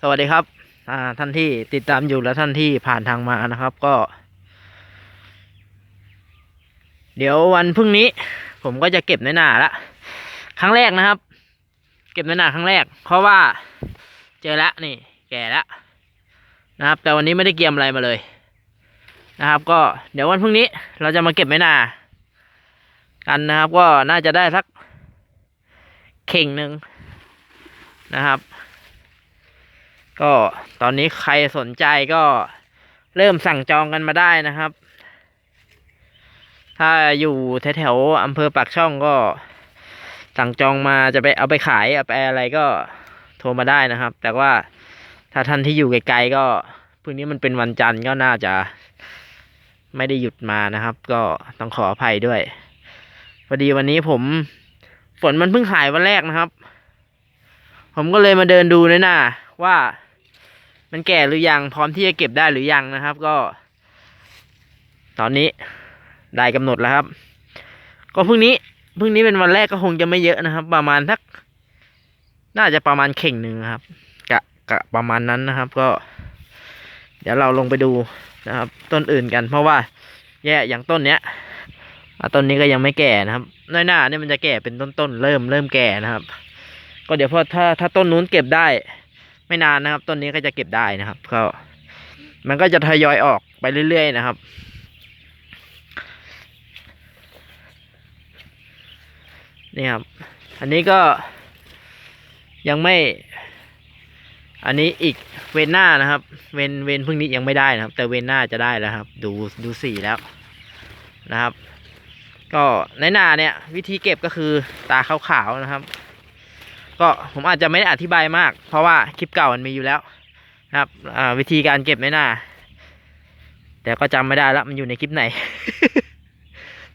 สวัสดีครับ อ่า ท่านที่ติดตามอยู่และท่านที่ผ่านทางมานะครับ ก็ เดี๋ยววันพรุ่งนี้ ผมก็จะเก็บในหนาละครั้งแรกนะครับ เก็บในหนาครั้งแรก เพราะว่า เจอแล้วนี่ แก่แล้วนะครับ แต่วันนี้ไม่ได้เกียมอะไรมาเลย นะครับ ก็เดี๋ยววันพรุ่งนี้เราจะมาเก็บในหนากันนะครับ ก็น่าจะได้สักเข่งหนึ่งนะครับ ก็ตอนนี้ใครสนใจก็เริ่มสั่งจองกันมาได้นะครับ ถ้าอยู่แถวๆอำเภอปากช่องก็ สั่งจองมาจะไปเอาไปขายเอาไปอะไรก็โทรมาได้นะครับ แต่ว่าถ้าท่านที่อยู่ไกลๆก็พรุ่งนี้มันเป็นวันจันทร์ก็น่าจะไม่ได้หยุดมานะครับ ก็ต้องขออภัยด้วยพอดีวันนี้ผมฝนมันเพิ่งหายวันแรกนะครับ ผมก็เลยมาเดินดูเลยนะว่า มันแก่หรือยังพร้อมที่จะเก็บได้หรือยังนะครับ ก็ ตอนนี้ได้กำหนดแล้วครับ ก็พรุ่งนี้พรุ่งนี้เป็นวันแรกก็คงจะไม่เยอะนะครับ ประมาณสักน่าจะประมาณเข่งหนึ่งครับกะกะประมาณนั้นนะครับ ก็ เดี๋ยวเราลงไปดูนะครับ ต้นอื่นกัน เพราะว่า แย่อย่างต้นเนี้ยต้นนี้ก็ยังไม่แก่นะครับน้อยหน้าเนี่ยมันจะแก่เป็นต้นๆเริ่มเริ่มแก่นะครับ ก็เดี๋ยวพอถ้าถ้าต้นนู้นเก็บได้ ไม่นานนะครับต้นนี้ก็จะเก็บได้นะครับก็มันก็จะทยอยออกไปเรื่อยๆนะครับนี่ครับ อันนี้ก็ยังไม่ อันนี้อีกเวนหน้านะครับ เวนเวนพรุ่งนี้ยังไม่ได้นะครับ แต่เวนหน้าจะได้แล้วครับ ดูดูสีแล้วนะครับ ก็ในหน้าเนี่ย วิธีเก็บก็คือตาขาวๆนะครับ ก็ผมอาจจะไม่ได้อธิบายมาก เพราะว่าคลิปเก่ามันมีอยู่แล้วนะครับวิธีการเก็บในหน้าแต่ก็จำไม่ได้ล้วมันอยู่ในคลิปไหน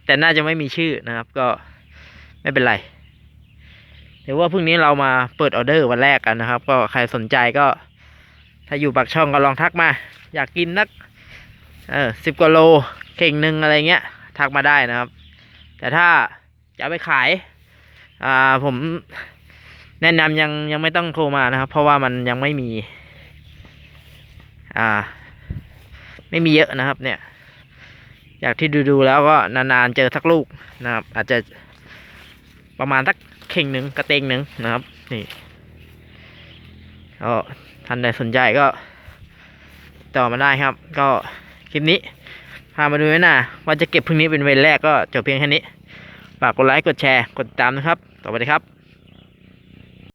แต่น่าจะไม่มีชื่อนะครับ ก็ไม่เป็นไรเดี๋ยวว่าพรุ่งนี้เรามาเปิดออเดอร์วันแรกกันนะครับ ก็ใครสนใจก็ ถ้าอยู่ปากช่องก็ลองทักมา อยากกินนักเออสิบกว่าโลเข่งหนึ่งอะไรเงี้ย ทักมาได้นะครับ แต่ถ้าจะไปขาย อ่าผม แนะนำยังยังไม่ต้องโทรมานะครับ เพราะว่ามันยังไม่มี อ่า ไม่มีเยอะนะครับ เนี่ยจากที่ดูดูๆแล้วก็นานๆเจอสักลูกนะครับ อาจจะประมาณสักเข่งหนึ่งกระเตงหนึ่งนะครับนี่ก็ท่านใดสนใจก็ต่อมาได้ครับ ก็คลิปนี้พามาดูไว้น่าว่าจะเก็บพรุ่งนี้เป็นเวรแรกก็จบเพียงแค่นี้ฝากกดไลค์กดแชร์กดติดตามนะครับสวัสดีครับ